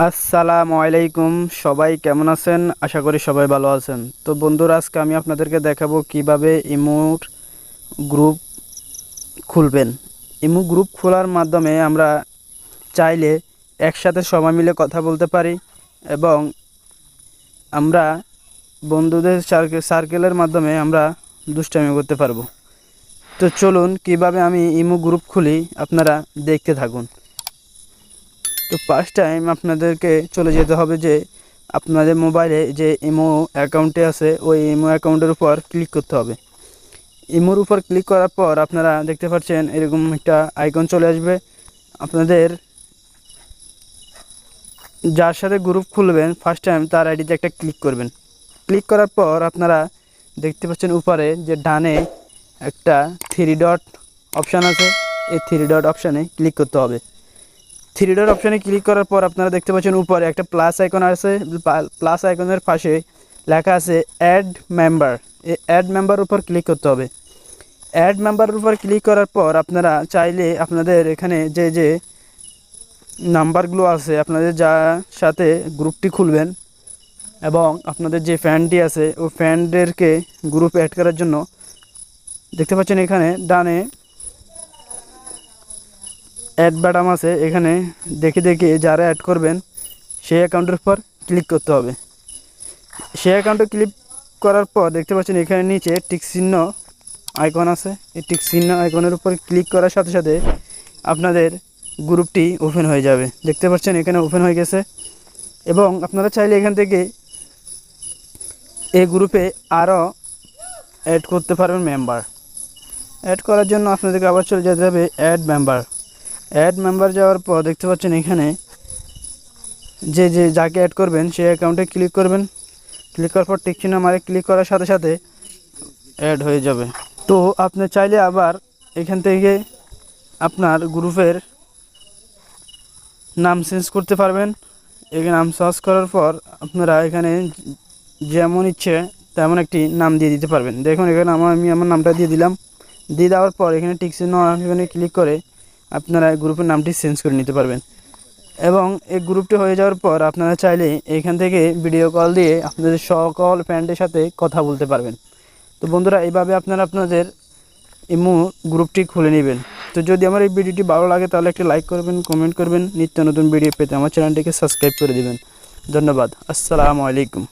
আসসালামু আলাইকুম, সবাই কেমন আছেন? আশা করি সবাই ভালো আছেন। তো বন্ধুরা, আজকে আমি আপনাদেরকে দেখাবো কীভাবে ইমুর গ্রুপ খুলবেন। ইমু গ্রুপ খোলার মাধ্যমে আমরা চাইলে একসাথে সবাই মিলে কথা বলতে পারি এবং আমরা বন্ধুদের সার্কেলের মাধ্যমে আমরা দুষ্টামি করতে পারব। তো চলুন, কীভাবে আমি ইমু গ্রুপ খুলি, আপনারা দেখতে থাকুন। তো ফার্স্ট টাইম আপনাদেরকে চলে যেতে হবে যে আপনাদের মোবাইলে যে ইমো অ্যাকাউন্টে আছে, ওই ইমো অ্যাকাউন্টের উপর ক্লিক করতে হবে। ইমোর উপর ক্লিক করার পর আপনারা দেখতে পাচ্ছেন এরকম একটা আইকন চলে আসবে। আপনাদের যার সাথে গ্রুপ খুলবেন ফার্স্ট টাইম তার আইডিতে একটা ক্লিক করবেন। ক্লিক করার পর আপনারা দেখতে পাচ্ছেন উপরে যে ডানে একটা থ্রি ডট অপশান আছে, এই থ্রি ডট অপশানে ক্লিক করতে হবে। থ্রি ডট অপশানে ক্লিক করার পর আপনারা দেখতে পাচ্ছেন উপরে একটা প্লাস আইকন আছে প্লাস আইকনের পাশে লেখা আছে অ্যাড মেম্বার এই অ্যাড মেম্বার উপর ক্লিক করতে হবে। অ্যাড মেম্বারের উপর ক্লিক করার পর আপনারা চাইলে আপনাদের এখানে যে যে নাম্বারগুলো আছে, আপনাদের যার সাথে গ্রুপটি খুলবেন এবং আপনাদের যে ফ্যানটি আছে, ওই ফ্যানদেরকে গ্রুপ অ্যাড করার জন্য দেখতে পাচ্ছেন এখানে ডানে অ্যাড বাটাম আছে, এখানে দেখে দেখে যারা অ্যাড করবেন, সেই অ্যাকাউন্টের উপর ক্লিক করতে হবে। সেই অ্যাকাউন্টে ক্লিক করার পর দেখতে পাচ্ছেন এখানে নিচে টিক চিহ্ন আইকন আছে। এই টিক চিহ্ন আইকনের উপর ক্লিক করার সাথে সাথে আপনাদের গ্রুপটি ওপেন হয়ে যাবে। দেখতে পাচ্ছেন এখানে ওপেন হয়ে গেছে। এবং আপনারা চাইলে এখান থেকে এই গ্রুপে আরও অ্যাড করতে পারবেন মেম্বার অ্যাড করার জন্য আপনাদেরকে আবার চলে যেতে হবে অ্যাড মেম্বার অ্যাড মেম্বার যাওয়ার পর দেখতে পাচ্ছেন এখানে যে যে যাকে অ্যাড করবেন, সেই অ্যাকাউন্টে ক্লিক করবেন। ক্লিক করার পর টিক চিহ্ন মারে ক্লিক করার সাথে সাথে অ্যাড হয়ে যাবে। তো আপনি চাইলে আবার এখান থেকে আপনার গ্রুপের নাম চেঞ্জ করতে পারবেন। এখানে নাম সার্চ করার পর আপনারা এখানে যেমন ইচ্ছে তেমন একটি নাম দিয়ে দিতে পারবেন। দেখুন এখানে আমার, আমি আমার নামটা দিয়ে দিলাম। দিয়ে দেওয়ার পর এখানে টিক চিহ্ন এখানে ক্লিক করে আপনারা গ্রুপের নামটি চেঞ্জ করে নিতে পারবেন। এবং এই গ্রুপটি হয়ে যাওয়ার পর আপনারা চাইলে এখান থেকে ভিডিও কল দিয়ে আপনাদের সকল ফ্যান্ডের সাথে কথা বলতে পারবেন। তো বন্ধুরা, এইভাবে আপনারা আপনাদের ইমো গ্রুপটি খুলে নেবেন। তো যদি আমার এই ভিডিওটি ভালো লাগে, তাহলে একটি লাইক করবেন কমেন্ট করবেন। নিত্য নতুন ভিডিও পেতে আমার চ্যানেলটিকে সাবস্ক্রাইব করে দেবেন। ধন্যবাদ। আসসালামু আলাইকুম।